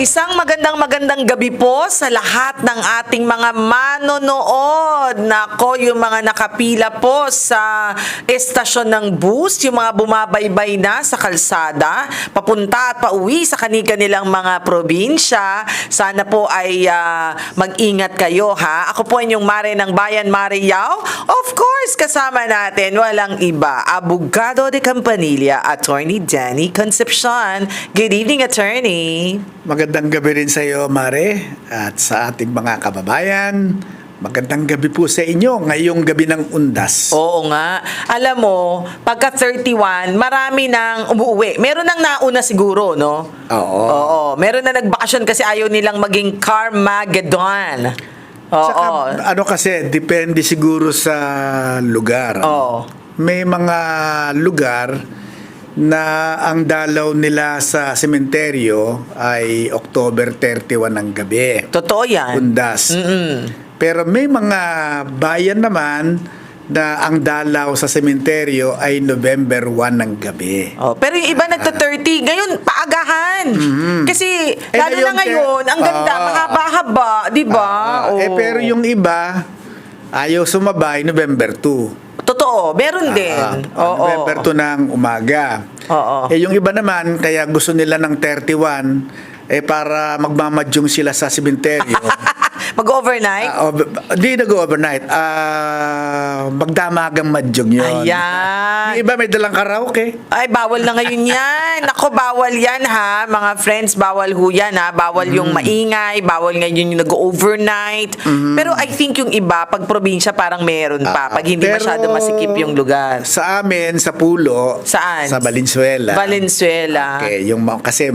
Isang magandang magandang gabi po sa lahat ng ating mga manonood. Nako, yung mga nakapila po sa estasyon ng bus, yung mga bumabaybay na sa kalsada, papunta at pauwi sa kanika nilang mga probinsya. Sana po ay ah, mag-ingat kayo ha. Ako po inyong Mare ng Bayan, Mare Yao. Of course, kasama natin, walang iba, Abogado de Campanilla, Attorney Danny Concepcion. Good evening, Attorney. Magandang gabi rin sa iyo, Mare, at sa ating mga kababayan. Magandang gabi po sa inyo ngayong gabi ng undas. Oo nga. Alam mo, pagka 31, marami nang umuwi. Meron nang nauna siguro, no? Oo. Oo. Meron na nagbakasyon kasi ayaw nilang maging Carmageddon. Oo. Saka, ano kasi, depende siguro sa lugar. Oo. May mga lugar na ang dalaw nila sa sementeryo ay October 31 ng gabi. Totoo yan. Undas. Mm-mm. Pero may mga bayan naman na ang dalaw sa sementeryo ay November 1 ng gabi. Oh, pero yung iba nagta-30, ngayon paagahan. Kasi Eh, lalo na ngayon, ang ganda, ah, mahaba-haba, 'di ba? Ah, Eh Oo. pero yung iba ayaw sumabay November 2. Totoo, meron din. Ah, Oo. November 2 ng umaga. Oo. Eh yung iba naman kaya gusto nila ng 31 eh para magmamadyong sila sa sementeryo. Mag-overnight? Ah, o- Di nag-overnight. Ah, magdamagang madyong yun. Ayan. Yung iba may dalang karaoke. Ay, bawal na ngayon yan. Ako, bawal yan ha. Mga friends, bawal ho yan ha. Bawal yung maingay, bawal ngayon yung nag-overnight. Pero I think yung iba, pag probinsya, parang meron pa. Pag hindi Pero masyado masikip yung lugar. Sa amin, sa Pulo, Saan? sa Valenzuela. Valenzuela. Okay, yung kasi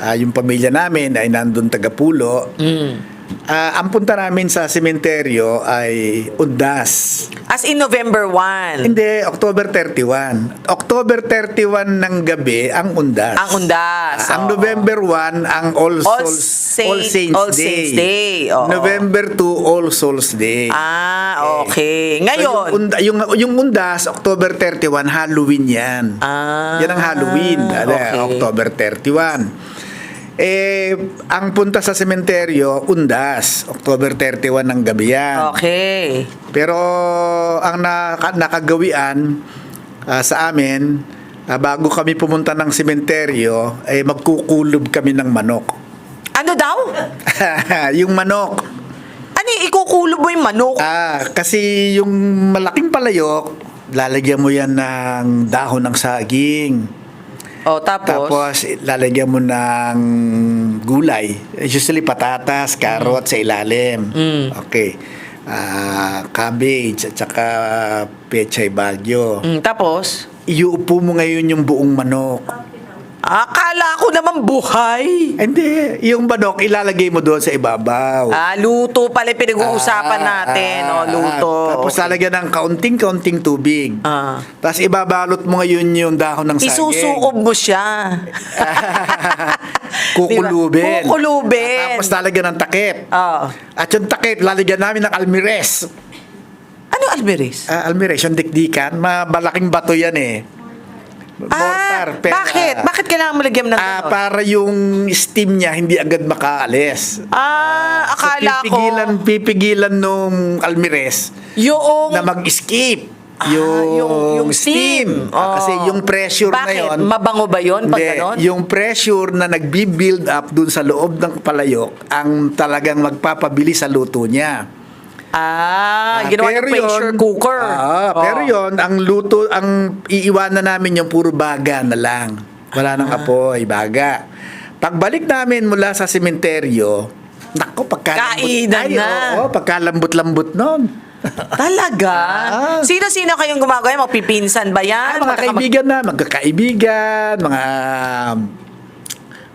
ah, yung pamilya namin ay nandun taga Pulo. Mm. Ah, ang punta namin sa sementeryo ay Undas. As in November 1. Hindi, October 31. October 31 ng gabi ang Undas. Ang Undas, Ah, ang oo. November 1 ang All, All Souls Saint- All Saints All Day. Saints Day, oo. November 2 All Souls Day. Ah, okay. So, Ngayon. yung, unda- yung, yung Undas, October 31, Halloween yan. Ah, yan ang Halloween. Ano, okay. October 31. Eh, ang punta sa sementeryo, Undas, October 31 ng gabi yan. Okay. Pero ang naka, nakagawian ah, sa amin, ah, bago kami pumunta ng sementeryo, eh magkukulob kami ng manok. Ano daw? yung manok. Ano yung ikukulo mo yung manok? Ah, kasi yung malaking palayok, lalagyan mo yan ng dahon ng saging. Oh, tapos? Tapos lalagyan mo ng gulay. Usually patatas, carrot sa ilalim. Mm. Okay. Ah, cabbage at saka pechay bagyo. Mm, tapos? Iuupo mo ngayon yung buong manok. Akala ko naman buhay. Hindi, yung manok ilalagay mo doon sa ibabaw. Ah, luto pala yung pinag-uusapan Ah, natin. ah, oh, luto. ah. Tapos Okay. lalagyan ng kaunting-kaunting tubig. Ah. Tapos ibabalot mo ngayon yung dahon ng saging. Isusuob mo siya. Kukulubin. Diba? Kukulubin. Tapos lalagyan ng takip. Oo. At yung takip, lalagyan namin ng almires. Ano Alberes? Ah, almires, yung dikdikan. Mabalaking bato yan eh. Ah, Pero, bakit? ah, bakit kailangan mo lagyan ng Ah, ganon? para yung steam niya hindi agad makaalis. Ah, akala so, pipigilan, ko. pipigilan nung almires Yung... na mag-escape. Ah, yung, yung, yung steam. Ah, kasi Oh. yung pressure na Bakit? yon. Mabango ba yun pag ganon? yung pressure na nagbi-build up dun sa loob ng palayok ang talagang magpapabili sa luto niya. Ah, Ah, ginawa pero yung pressure yun- cooker. Ah, Oh. pero yon ang luto, ang iiwanan namin yung puro baga na lang. Wala nang Ah. apoy, baga. Pagbalik namin mula sa sementeryo, nako, pagkalambot. Kainan Ay, na. Oo, pagkalambot-lambot nun. Talaga? Ah. Sino-sino kayong gumagawa? Magpipinsan ba yan? Ah, mga kaibigan na, magkakaibigan, mga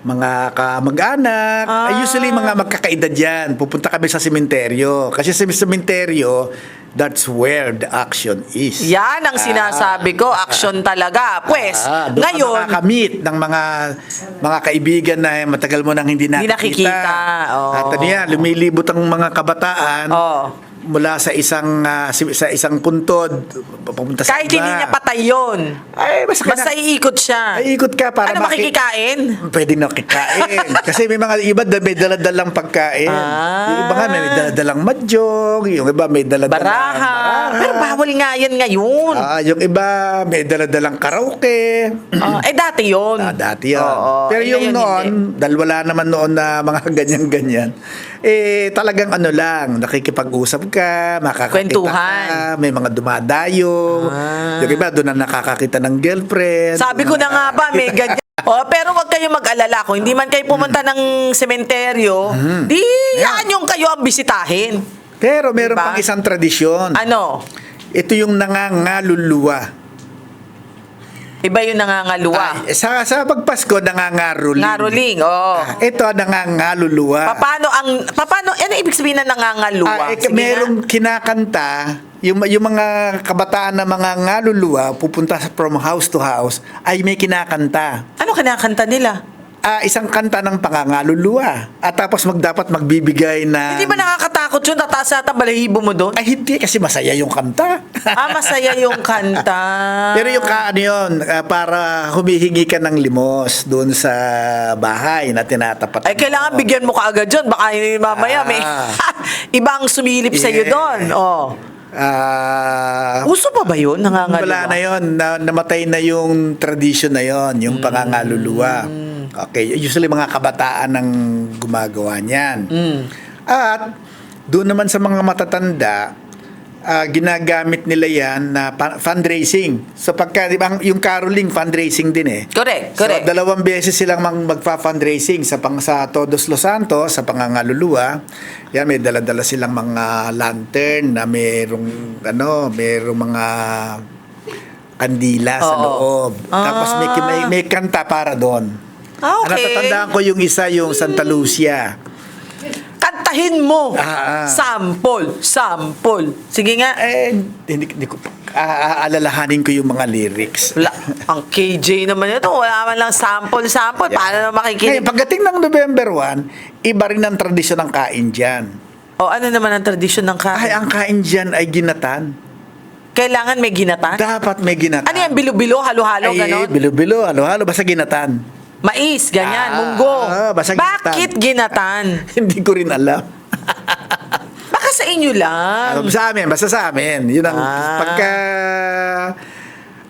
mga kamag-anak. Ah. Usually mga magkakaedad yan. Pupunta kami sa sementeryo. Kasi sa sementeryo, that's where the action is. Yan ang sinasabi ko, action talaga. Pwes, Ah, doon ngayon, ka makakamit ng mga mga kaibigan na matagal mo nang hindi Hindi nakikita. nakikita, oo. At ano yan, lumilibot ang mga kabataan Oo. Mula sa isang si- sa isang puntod papunta sa kahit iba. hindi niya patay yun, Ay, mas basta iikot siya. Ay, ikot ka para ano, maki- makikikain? Pwede na kikain. Kasi may mga iba na may daladalang pagkain. Ah. Yung iba nga may daladalang madyong, yung iba may daladalang Baraha. Pero bawal nga yan ngayon. Ah, yung iba may daladalang karaoke. Ah, eh, dati yun. Ah, dati yan. Oo. Pero Eh, yung ngayon, noon, hindi. dahil wala naman noon na mga ganyan-ganyan, eh talagang ano lang, nakikipag-usap ka, makakakita Kwentuhan. ka, may mga dumadayo. Ah. Yung iba doon na nakakakita ng girlfriend. Sabi ko na nga ba, may ganyan. Oh, pero wag kayo mag-alala. Kung hindi man kayo pumunta ng sementeryo, di yan yung kayo ang bisitahin. Pero meron Diba? pang isang tradisyon. Ano? Ito yung nangangaluluwa. Iba yung nangangaluwa. Ah, sa, sa pagpasko, nangangaruling. Ngaruling, oo. Ah, ito, nangangaluluwa. Paano ang paano ano ibig sabihin ng nangangaluwa? Ah, eh, Sige merong kinakanta, yung, yung mga kabataan na mga ngaluluwa, pupunta from house to house, ay may kinakanta. Ano kinakanta nila? Ah, isang kanta ng pangangaluluwa. At tapos mag, dapat magbibigay na... Hindi ba nakakatakot yun? Tataas sa balahibo mo doon? Ay, hindi, kasi masaya yung kanta. ah, masaya yung kanta. Pero yung ka, ano yun, ah, para humihingi ka ng limos doon sa bahay na tinatapat. Ay, kailangan bigyan mo kaagad yun. Baka mamaya may Ah. ibang sumilip sa'yo Yeah. doon. Oh. Ah... Uso pa ba yun? Nangangaluwa? Wala na yon na, namatay na yung tradition na yon yung pangangaluluwa. Okay, usually mga kabataan ang gumagawa niyan. At doon naman sa mga matatanda, ah, ginagamit nila yan na pa- fundraising. So pagka di ba, yung caroling fundraising din eh. Correct, So, correct. dalawang beses silang mang magfa-fundraising sa pang sa Todos Los Santos, sa pangangaluluwa. Yan may dala-dala silang mga lantern na merong ano, merong mga kandila sa Oo. loob. Tapos may, Ah. may may kanta para doon. Ah, okay. natatandaan ko yung isa yung Santa Lucia. Kantahin mo. Ah, ah. Sample. Sample. Sige nga. Eh, hindi, hindi ko ah, aalalahanin ko yung mga lyrics. Wala. Ang KJ naman ito. Wala man lang sample, sample. Paano na makikinig? Ngayon, pagdating ng November 1, iba rin ang tradisyon ng kain dyan. O ano naman ang tradisyon ng Ay, kain? ang kain dyan ay ginatan. Kailangan may ginatan? Dapat may ginatan. Ano yan? Bilo-bilo? Halo-halo? Ay, Ganon? bilo-bilo, halo-halo, basta ginatan. Mais, ganyan, Ah, munggo. ah, basta ginatan. Bakit ginatan? Hindi ko rin alam. Baka sa inyo lang. Alam sa amin, basta sa amin. Yun ang, Ah. pagka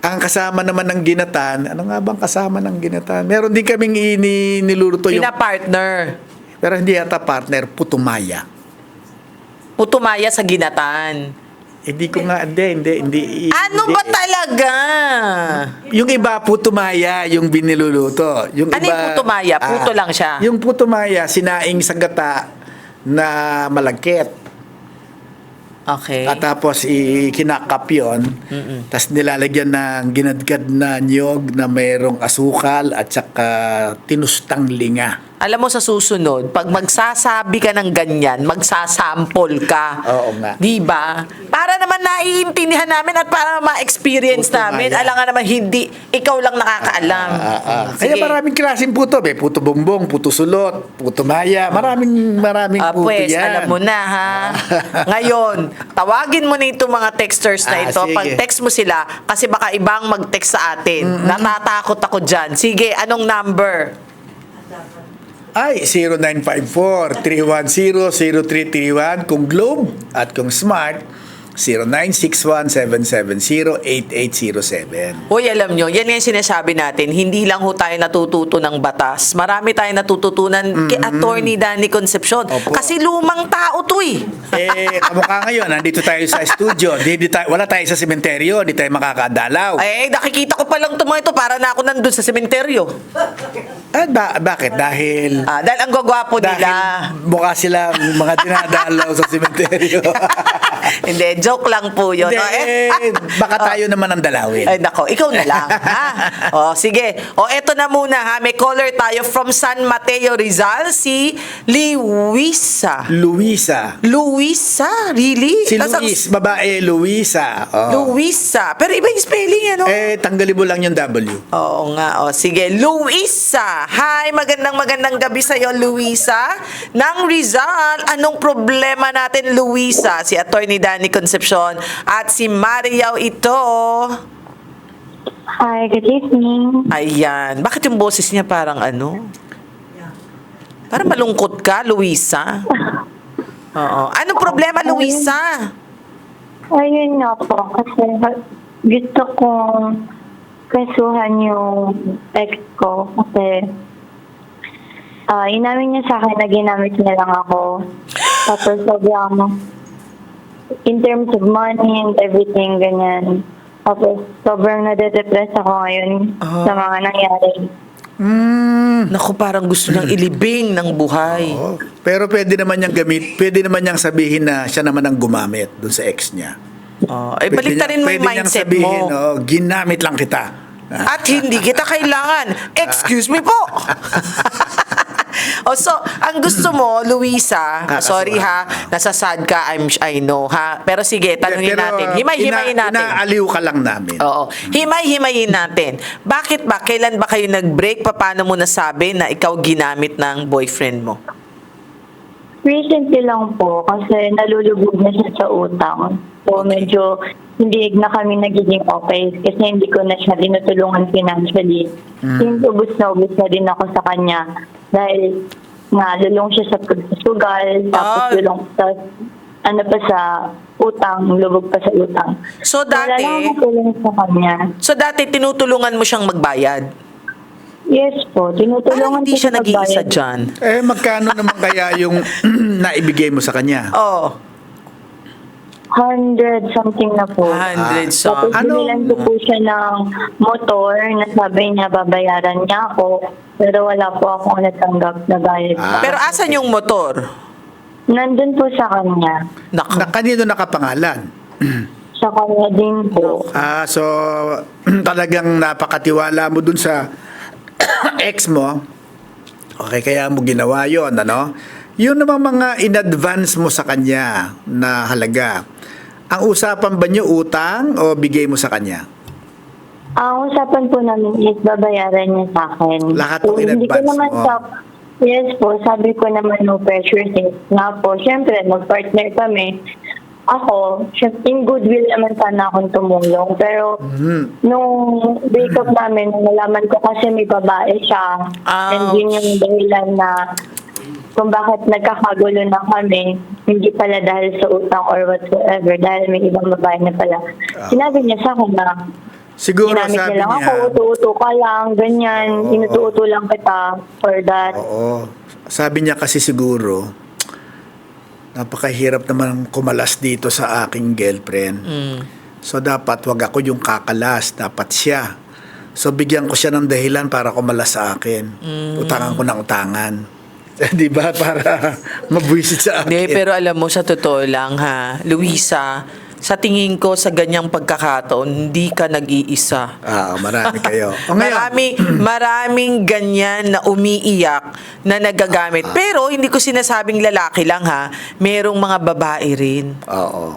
ang kasama naman ng ginatan, ano nga bang kasama ng ginatan? Meron din kaming ini, niluluto yung, Pina-partner. pero hindi yata partner, putumaya. Putumaya sa ginatan. Hindi ko nga, hindi, hindi, hindi. Ano hindi. ba talaga? Yung iba, putumaya, yung biniluluto. Yung Ano iba, yung putumaya? Puto lang siya? Yung putumaya, sinaing sa gata na malagkit. Okay. At tapos ikinakap yun. Tapos nilalagyan ng ginadgad na nyog na mayroong asukal at saka tinustang linga. Alam mo sa susunod, pag magsasabi ka ng ganyan, magsasample ka. Oo nga. 'Di ba? Para naman naiintindihan namin at para ma-experience Puto namin. maya. Alam nga naman hindi ikaw lang nakakaalam. Ah, ah. Sige. Kaya maraming klaseng puto. May puto bumbong, puto sulot, puto maya. Maraming, maraming Ah, puto pues, yan. alam mo na ha. Ngayon, tawagin mo na ito mga texters na Ah, ito. sige. Pag text mo sila, kasi baka ibang mag-text sa atin. Natatakot ako dyan. Sige, anong number? Ay, 0954-310-0331 kung Globe at kung Smart, 0961-770-8807. Hoy, alam nyo, yan nga yung sinasabi natin. Hindi lang ho tayo natututo ng batas. Marami tayong natututunan kay Attorney Danny Concepcion. Opo. Kasi lumang tao to eh. eh, kamukha ngayon, nandito tayo sa studio. Di, di tayo, wala tayo sa sementeryo, di tayo makakadalaw. Ay, nakikita ko pa lang ito mga ito para na ako nandun sa sementeryo. At ba- bakit? Dahil... Ah, dahil ang gwagwapo dahil nila. mukha silang mga dinadalaw sa sementeryo. Hindi, joke lang po yun. Hindi, Oh, eh, baka tayo naman ang dalawin. Ay, nako, ikaw na lang, ha? O, sige. O, eto na muna, ha? May caller tayo from San Mateo, Rizal, si Luisa. Luisa. Luisa? Really? Si Tas ang- Luis, babae, Luisa. Oh. Luisa. Pero iba yung spelling, ano? Eh, tanggalin mo lang yung W. Oo nga, o sige. Luisa. Hi, magandang magandang gabi sa iyo, Luisa. Nang Rizal, anong problema natin, Luisa? Si Attorney Danny Concepcion at si Mariao ito. Hi, good evening. Ayan. Bakit yung boses niya parang ano? Parang malungkot ka, Luisa. Oo. Anong problema, Luisa? Ayun nga po, kasi gusto kong kasuhan yung ex ko kasi ah inamin niya sa akin na ginamit niya lang ako. Tapos sobrang in terms of money and everything, ganyan. Tapos sobrang nade-depress ako ngayon sa mga nangyari. Hmm. Naku, parang gusto niyang ilibing ng buhay. Oh. Pero pwede naman niyang gamit, pwede naman niyang sabihin na siya naman ang gumamit doon sa ex niya. Oh, eh, Pwede baliktarin niya- mo yung pwede niyang mindset sabihin, mo. Oh, ginamit lang kita. Ah, At hindi kita kailangan. Excuse me po. oh, so, ang gusto mo, Luisa, sorry ha, nasa sad ka, I'm, I know ha. Pero sige, tanungin Pero, natin. Himay-himayin ina- natin. Inaaliw ka lang namin. Oo. Himay-himayin natin. Bakit ba? Kailan ba kayo nag-break? Paano mo nasabi na ikaw ginamit ng boyfriend mo? Recently lang po kasi nalulubog na siya sa utang. So medyo hindi na kami nagiging okay kasi hindi ko na siya tinutulungan financially. Since ubus na ubus na din ako sa kanya dahil nga lulong siya sa pagsusugal, tapos Ah. lulong sa ano pa sa utang, lubog pa sa utang. So, Wala dati- lang ako tulong sa kanya. So, dati tinutulungan mo siyang magbayad. Yes po, tinutulungan Parang hindi ko siya nag-iisa dyan. Eh, magkano naman kaya yung naibigay mo sa kanya? Oo. 100 something na po. 100 Tapos song. Ano? binilan ko po siya ng motor na sabi niya babayaran niya ako. Pero wala po akong natanggap na bayad. Ah. Pero asan yung motor? Nandun po sa kanya. Naku. Na kanino nakapangalan? Sa kanya din po. Ah, so talagang napakatiwala mo dun sa ex mo. Okay, kaya mo ginawa 'yon, ano? Yun namang mga in-advance mo sa kanya na halaga. Ang usapan ba niyo utang o bigay mo sa kanya? Ang usapan po namin is babayaran niya sa akin. Lahat So, ng in hindi ko advance naman mo. sa... Yes po, sabi ko naman no pressure since nga po, syempre, mag-partner kami. Ako, in goodwill naman sana akong tumulong. Pero, Mhm. nung breakup namin, nung nalaman ko kasi may babae siya. And yun yung dahilan na kung bakit nagkakagulo na kami, hindi pala dahil sa utang or whatsoever, dahil may ibang babae na pala. Sinabi niya sa akin na Siguro Ginamit sabi niya lang ako, utu-utu ka lang, ganyan, inutu-utu lang kita for that. Oo. Sabi niya kasi siguro, napakahirap naman kumalas dito sa aking girlfriend. Mm. So dapat wag ako yung kakalas, dapat siya. So bigyan ko siya ng dahilan para kumalas sa akin. Mm. Utangan ko ng utangan. 'Di ba? Para mabwisit sa akin. Hindi, pero alam mo, sa totoo lang ha, Luisa, sa tingin ko sa ganyang pagkakataon, hindi ka nag-iisa. Ah, marami kayo. O ngayon, Marami, maraming ganyan na umiiyak na nagagamit. Ah. Pero hindi ko sinasabing lalaki lang ha, merong mga babae rin Oo.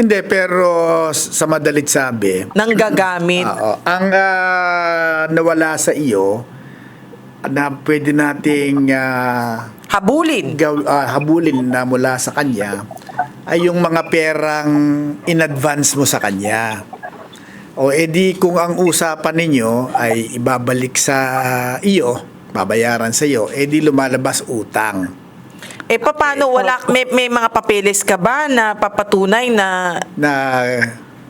Hindi, pero sa madalit sabi, nang gagamit. Oo. Ang ah, nawala sa iyo na pwede nating ah, Habulin. gaw- ah, habulin na mula sa kanya ay yung mga perang in advance mo sa kanya. O edi kung ang usapan ninyo ay ibabalik sa iyo, babayaran sa iyo, edi lumalabas utang. Eh, paano wala, may, may mga papeles ka ba na papatunay na na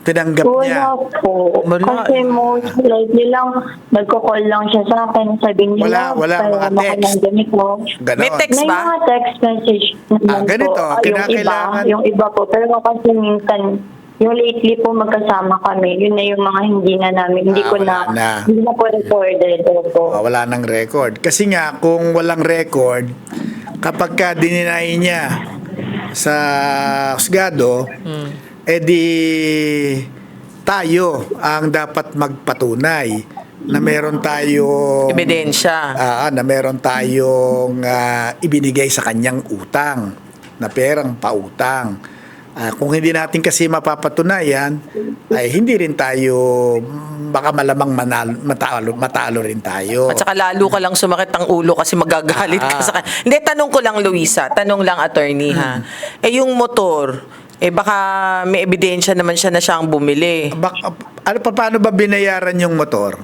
tinanggap niya. Wala po. Wala. Kasi most likely lang, nagko-call lang siya sa akin, sabi niya, Wala, wala, mga text. ng ganito. Ganon. May text May ba? mga text message naman Ah, ganito, po. Ah, yung iba, kinakailangan- yung iba po. Pero kasi minsan, yung lately po magkasama kami, yun na yung mga hindi na namin, hindi Ah, ko wala na, na. hindi na po recorded. Opo. Oh, wala nang record. Kasi nga, kung walang record, kapag ka dininay niya sa husgado, edi tayo ang dapat magpatunay na meron tayong Ebidensya. Ah, na meron tayong ah, ibinigay sa kanyang utang na perang pautang. Ah, kung hindi natin kasi mapapatunayan, ay hindi rin tayo baka malamang manalo, matalo, matalo rin tayo. At saka lalo ka lang sumakit ang ulo kasi magagalit ka Ah. sa kanya. Hindi, tanong ko lang, Luisa. Tanong lang, attorney, ha? Hmm. Eh, yung motor, eh baka may ebidensya naman siya na siya ang bumili. Bak- ano pa paano ba binayaran yung motor?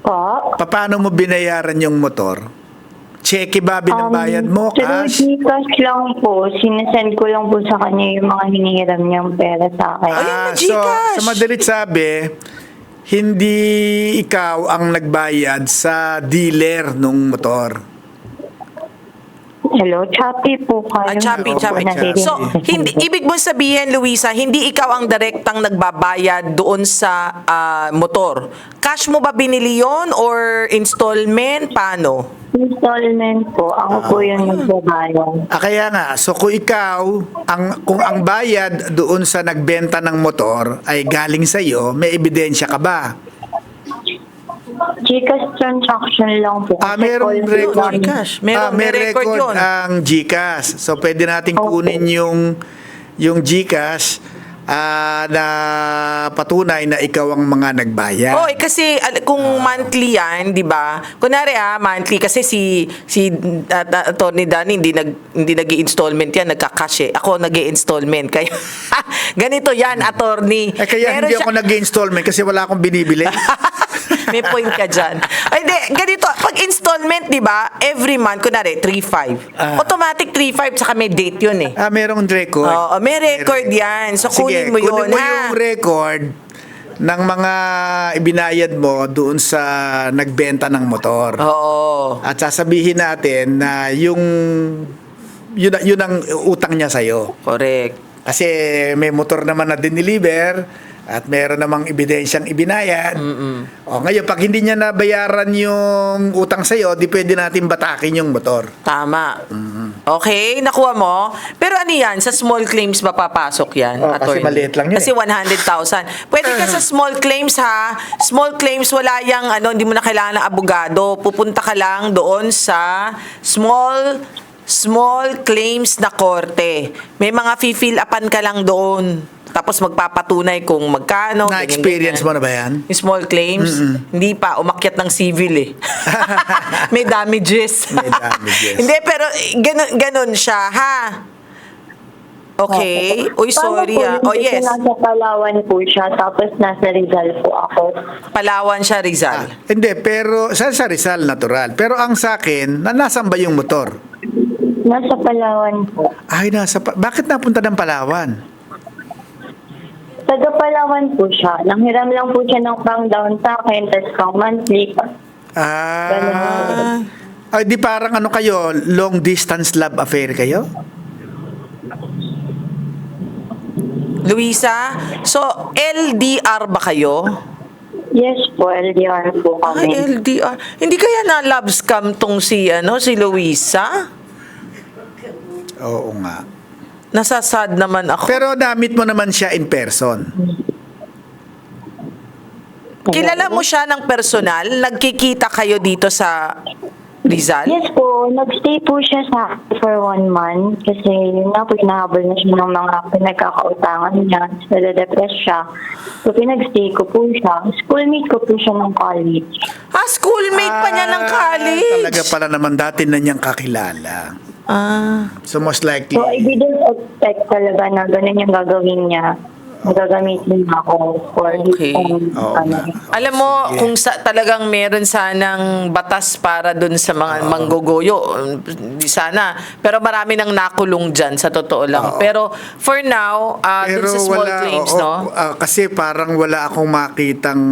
Po? Paano mo binayaran yung motor? Cheque ba binabayad mo? Um, Through Cash? Gcash lang po. Sinesend ko lang po sa kanya yung mga hinihiram niyang pera sa akin. Ayun na, Ah, so, Gcash. sa madalit sabi, hindi ikaw ang nagbayad sa dealer nung motor. Hello, Chappy po kayo. Ah, choppy. choppy. So, hindi, ibig mo sabihin, Luisa, hindi ikaw ang direktang nagbabayad doon sa ah, motor. Cash mo ba binili yon or installment? Paano? Installment po. Ako po yung nagbabayad. Ah, kaya nga, so kung ikaw, ang, kung ang bayad doon sa nagbenta ng motor ay galing sa iyo, may ebidensya ka ba? Gcash transaction lang po. Ah, merong record. Gcash. Meron- Ah, may record yun. ang GCash. So, pwede natin Opo. kunin yung, yung GCash ah, na patunay na ikaw ang mga nagbayad. Oh, eh, kasi kung monthly yan, 'di ba? Kunwari ah, monthly kasi si si uh, uh, Attorney Danny hindi nag hindi nag-installment yan, nagka-cash eh. Ako nag-installment kaya ganito 'yan, attorney. Eh, kaya Meron hindi siya- ako nag-installment kasi wala akong binibili. May point ka dyan. Ay, di, ganito, pag installment, di ba, every month, kunwari, 3-5. Ah. Automatic 3-5, saka may date yun eh. ah, merong record. Oo, may record yan. So, kunin Sige, mo yun, kunin mo ha? yung record ng mga ibinayad mo doon sa nagbenta ng motor. Oo. At sasabihin natin na yung yun, yun ang utang niya sa'yo. Correct. Kasi may motor naman na diniliver at meron namang ebidensyang ibinayad. O ngayon, pag hindi niya nabayaran yung utang sa'yo, di pwede natin batakin yung motor. Tama. Okay, nakuha mo. Pero ano yan, sa small claims ba papasok yan? Oh, kasi attorney? maliit lang yun Kasi eh. 100,000. Pwede ka sa small claims ha. Small claims, wala yang ano, hindi mo na kailangan ng abogado. Pupunta ka lang doon sa small small claims na korte. May mga fi-fill upan ka lang doon. Tapos magpapatunay kung magkano. Na-experience mo na ba yan? Yung small claims, hindi pa, umakyat ng civil eh. May damages. May damages. hindi, pero ganun, ganun siya, ha? Okay. Uy, sorry ah. Po Oh, yun? Kasi yes. Nasa Palawan po siya, tapos nasa Rizal po ako. Palawan siya, Rizal. Ah, hindi, pero sa, sa Rizal, natural. Pero ang sa akin, na, nasan ba yung motor? Nasa Palawan po. Ay, nasa, pa- bakit napunta ng Palawan? Taga Palawan po siya. Nanghiram lang po siya ng pang down sa akin, tapos pang monthly. Ah, ay, di parang ano kayo, long distance love affair kayo? Luisa, so LDR ba kayo? Yes po, LDR po Ay, kami. LDR. Hindi kaya na love scam tong si, ano, si Luisa? Oo nga. Nasasad naman ako. Pero na-meet mo naman siya in person. Kilala mo siya ng personal? Nagkikita kayo dito sa Rizal? Yes po, nagstay po siya sa akin for one month kasi yun nga po, hinahabol na siya ng mga pinagkakautangan niya. Nade-depress siya. So, pinagstay ko po siya. Schoolmate ko po siya ng college. Ah, schoolmate pa niya ng Ah, college. Talaga pala naman dati na niyang kakilala. Ah. So most likely, So, I didn't expect talaga na ganun yung gagawin niya. Gagamitin ako for Okay. his own, Oo ano. Alam mo, Sige. kung sa, talagang meron sanang batas para dun sa mga mangguguyo, di sana. Pero marami nang nakulong dyan, sa totoo lang. Oo. Pero for now, ah, dun sa small claims, oo, no? ah, kasi parang wala akong makitang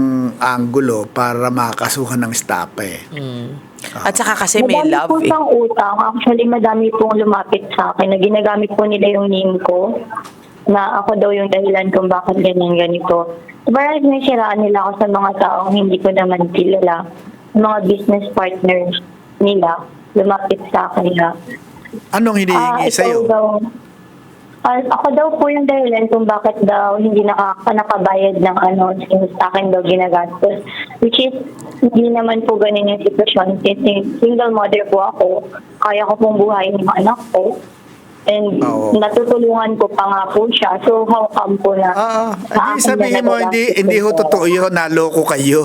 angulo para makasuhan ng stapa eh. At saka kasi may madami love po eh. siyang utang. Actually, madami pong lumapit sa akin na ginagamit po nila yung name ko na ako daw yung dahilan kung bakit ganyan ganito. So, parang sinisiraan nila ako sa mga taong hindi ko naman kilala. Mga business partners nila lumapit sa akin na Anong hinihingi ikaw sa'yo? daw. Ah, ako daw po yung dahilan kung bakit daw hindi nakaka nakabayad ng ano, sa akin daw ginagastos. Which is, hindi naman po ganun yung sitwasyon. Since single mother po ako, kaya ko pong buhayin yung anak ko. And Oo. natutulungan ko pa nga po siya. So, how come po na Oo. sa Hindi akin sabihin na mo, hindi, hindi ho po? totoo yun, naloko kayo.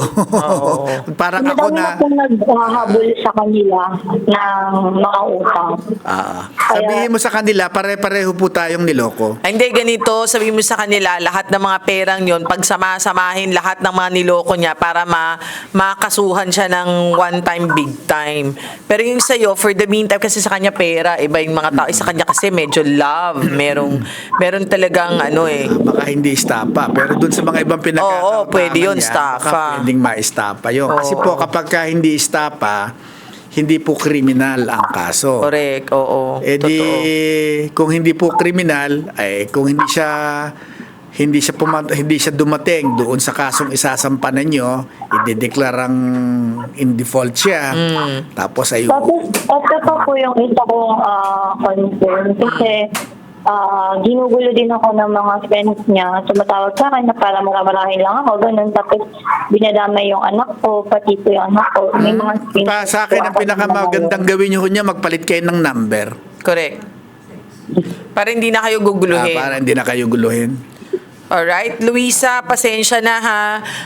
Parang ako Madami na, na pong naghahabol sa kanila ng mga utang. Ah, Kaya- sabihin mo sa kanila, pare-pareho po tayong niloko. Ay, Hindi, ganito, sabihin mo sa kanila, lahat ng mga perang yon pagsama-samahin lahat ng mga niloko niya para ma makasuhan siya ng one time, big time. Pero yung sa'yo, for the meantime, kasi sa kanya pera, iba yung mga tao, sa kanya kasi medyo love, merong, meron talagang ano eh, Baka hindi estapa. Pero dun sa mga ibang pinagkakautangan Oo, pwede yun, niya, estafa. Baka pwedeng ma-estapa yun. Kasi Oo. po, kapag ka hindi estapa, hindi po kriminal ang kaso. correct, oo, Eh di, totoo. kung hindi po kriminal, ay kung hindi siya hindi siya puma- hindi siya dumating doon sa kasong isasampanan nyo, idedeklarang in default siya. Mm. Tapos ay Tapos, ito pa po yung isa kong ah, concern. Kasi, ah, ginugulo din ako ng mga friends niya. Tumatawag sa akin na para maramarahin lang ako. Ganun. Tapos, binadamay yung anak ko, pati po yung anak ko. May mga pa, sa akin ang pinakamagandang gawin nyo niya magpalit kayo ng number Correct. Para hindi na kayo Ah, guguluhin. para hindi na kayo guluhin. Alright, Luisa, pasensya na ha.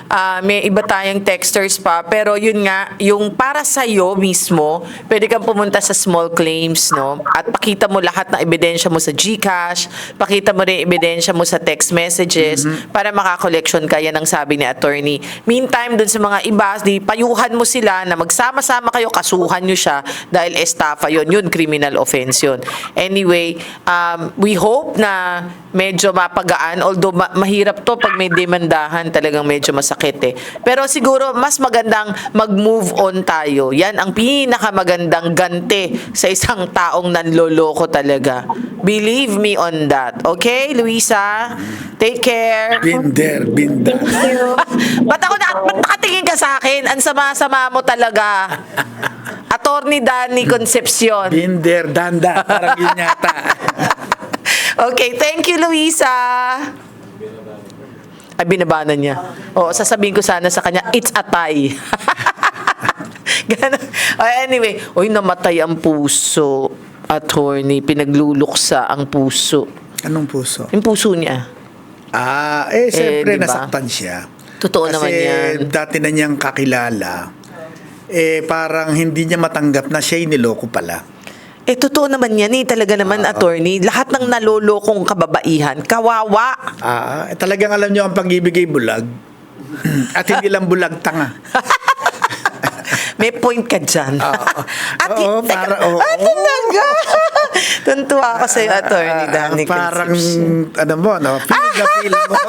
Ah, may iba tayong texters pa. Pero yun nga, yung para sa'yo mismo, pwede kang pumunta sa small claims, no? At pakita mo lahat ng ebidensya mo sa GCash, pakita mo rin ebidensya mo sa text messages para makakoleksyon ka. Yan ang sabi ni attorney. Meantime, dun sa mga iba, di payuhan mo sila na magsama-sama kayo, kasuhan nyo siya dahil estafa yun. Yun, criminal offense yun. Anyway, um, we hope na medyo mapagaan. Although ma- mahirap to pag may demandahan, talagang medyo masakit eh. Pero siguro mas magandang mag-move on tayo. Yan ang pinakamagandang gante sa isang taong nanloloko talaga. Believe me on that. Okay, Luisa? Take care. Binder, binder. ba't ako na, ba't nakatingin ka sa akin? Ang sama-sama mo talaga. Attorney Danny Concepcion. Binder, danda. Parang yun yata. Okay, thank you, Luisa. Ay, binabanan niya. Oo, sasabihin ko sana sa kanya, it's a tie. Ganun. Anyway, oy, namatay ang puso. Attorney, pinagluluksa ang puso. Anong puso? Yung puso niya. Ah, eh, siyempre di ba? nasaktan siya. Totoo Kasi naman yan. dati na niyang kakilala, eh parang hindi niya matanggap na siya niloko pala. Eh, totoo naman yan eh. Talaga naman, attorney. Lahat ng nalolokong kababaihan, kawawa. Ah, eh, talagang alam niyo ang pag-ibig ay bulag. At hindi lang bulag tanga. May point ka dyan. At Oo, teka, para- oo. Ah, talaga. Tuntua ako sa'yo, attorney Ah, Danny parang, Concepcion. ano mo, no? Feel na feel mo.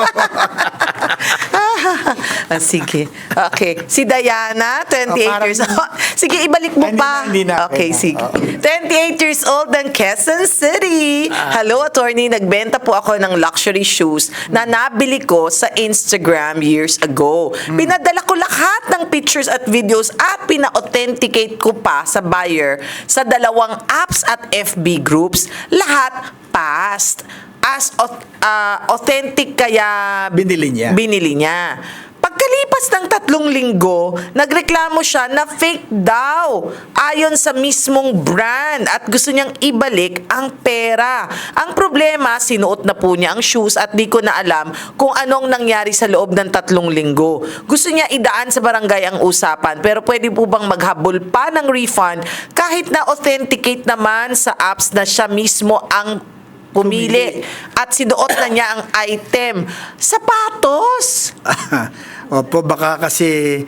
ah, sige. Okay. Si Diana, 28 Oh, parang- years old. Sige, ibalik mo Hindi pa. na, hindi na. Okay, na. sige. Oo. 28 years old ng Quezon City. Ah. Hello, attorney. Nagbenta po ako ng luxury shoes na nabili ko sa Instagram years ago. Hmm. Pinadala ko lahat ng pictures at videos at pina-authenticate ko pa sa buyer sa dalawang apps at FB groups. Lahat past. As ah, authentic kaya Binili niya. binili niya. Pagkalipas ng tatlong linggo, nagreklamo siya na fake daw ayon sa mismong brand at gusto niyang ibalik ang pera. Ang problema, sinuot na po niya ang shoes at di ko na alam kung anong nangyari sa loob ng tatlong linggo. Gusto niya idaan sa barangay ang usapan pero pwede po bang maghabol pa ng refund kahit na authenticate naman sa apps na siya mismo ang pumili at sinuot na niya ang item. Sapatos! Opo, baka kasi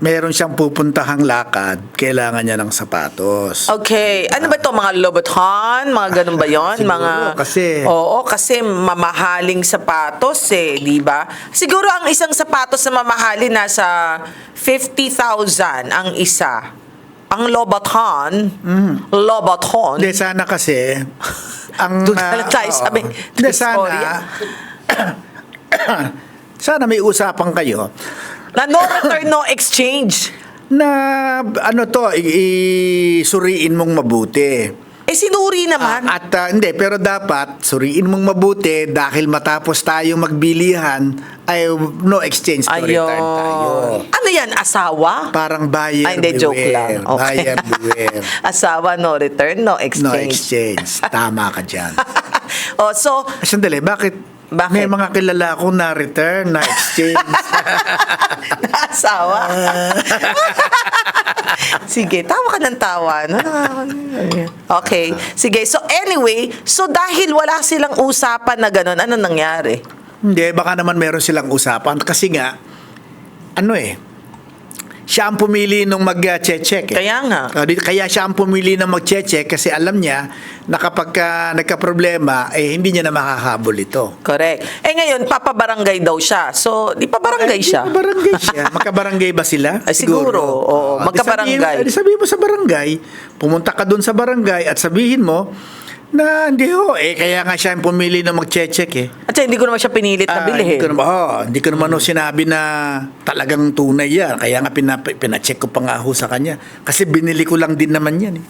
meron siyang pupuntahang lakad, kailangan niya ng sapatos. Okay. Ano ba to Mga Louboutin? Mga ganun ba yon? Siguro, Mga... kasi- Oo, kasi mamahaling sapatos eh, di ba? Siguro ang isang sapatos na mamahalin nasa 50,000 ang isa. Ang Louboutin, Louboutin, Hindi, sana kasi, ang... Doon na lang tayo oo. sa Diskoria. sana, sana may usapan kayo na no return, no exchange. na ano to, isuriin mong mabuti. Eh, sinuri naman. At ah, hindi, pero dapat suriin mong mabuti dahil matapos tayo magbilihan ay no exchange to return tayo. Ano yan, asawa? Parang buyer Ay, hindi, joke beware. lang. Okay. Buyer beware. asawa, no return, no No exchange. exchange. Tama ka dyan. oh, so, Sandali, bakit? Bakit? May mga kilala ko na return, na exchange. asawa. Sige, tawa ka ng tawa. No? Okay. Sige, so anyway, so dahil wala silang usapan na gano'n, ano nangyari? Hindi, baka naman meron silang usapan. Kasi nga, ano eh, siya ang pumili nung mag-check eh. Kaya nga. Di- Kaya siya ang pumili ng mag-check kasi alam niya na kapag ka nagka-problema, eh hindi niya na makakahabol ito. Correct. Eh ngayon, papabarangay daw siya. So, di pa barangay Eh, siya. di ba Barangay siya. Magkabarangay ba sila? Ay, siguro. Oo, di magkabarangay. sabihin- sabihin mo sa barangay, pumunta ka doon sa barangay at sabihin mo na hindi ho, eh kaya nga siya ang pumili ng mag-check eh. At saka hindi ko naman siya pinilit na Ah, bilhin. Hindi ko naman, oh, hindi ko naman ho sinabi na talagang tunay yan. Kaya nga pina, pina-check ko pa nga ho sa kanya. Kasi binili ko lang din naman yan. Eh.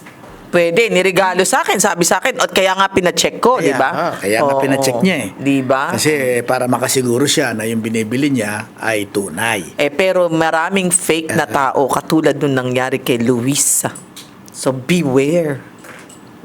Pwede, nirigalo sa akin, sabi sa akin, at kaya nga pinacheck ko, di ba? ah, kaya nga Oo. pina-check niya eh. Di ba? Kasi para makasiguro siya na yung binibili niya ay tunay. Eh, pero maraming fake na tao, katulad nung nangyari kay Luisa. So, beware.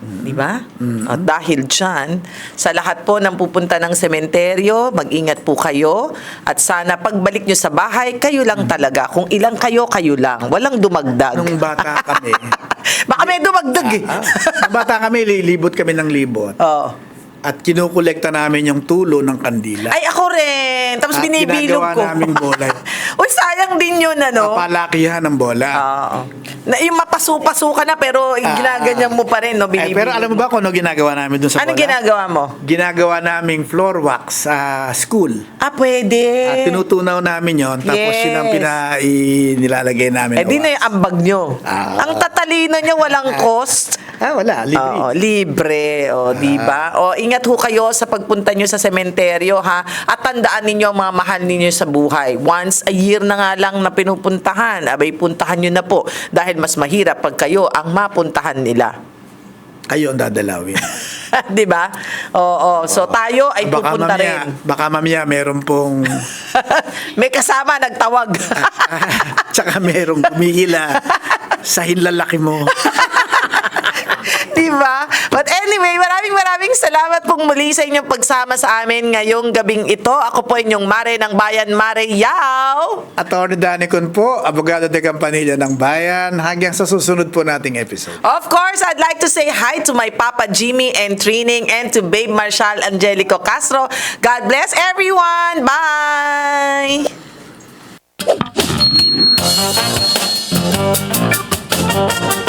Di ba? At dahil dyan, sa lahat po ng pupunta ng sementeryo, mag-ingat po kayo. At sana pagbalik nyo sa bahay, kayo lang talaga. Kung ilang kayo, kayo lang. Walang dumagdag. Nung bata kami, Baka may dumagdag eh. ah, nung bata kami, lilibot kami ng libot. Oo. At kinukolekta namin yung tulo ng kandila. Ay, ako rin. Tapos At binibilog ginagawa ko. naming bola. Uy, sayang din yun, ano? Palakihan ng bola. Oo. Na, yung mapasu-pasu ka na, pero ginaganyan mo pa rin, no? Eh, pero alam mo ba kung ano ginagawa namin dun sa Ano bola? ginagawa mo? Ginagawa naming floor wax sa school. Ah, pwede. At tinutunaw namin yon tapos Yes. yun ang pina, i- nilalagay namin. Eh, di na yung ambag nyo. Ah. Ang tatalino nyo, walang cost. Ah, wala. Libre. Oo, libre, o, di ba? O, ingat ho kayo sa pagpunta nyo sa sementeryo, ha? At tandaan ninyo ang mga mahal ninyo sa buhay. Once a year na nga lang na pinupuntahan, abay, puntahan nyo na po. Dahil mas mahirap pag kayo ang mapuntahan nila. Kayo ang dadalawin. di ba? Oo, so tayo ay baka pupunta mamaya, rin. baka mamaya meron pong May kasama nagtawag. tsaka merong kumihila sa hinlalaki mo. di ba? But anyway, maraming maraming salamat pong muli sa inyong pagsama sa amin ngayong gabing ito. Ako po inyong Mare ng Bayan, Mare Yao. Attorney Danny Kun po, abogado de Campanilla ng Bayan. Hanggang sa susunod po nating episode. Of course, I'd like to say hi to my Papa Jimmy and Trining and to Babe Marshal Angelico Castro. God bless everyone. Bye! Thank you.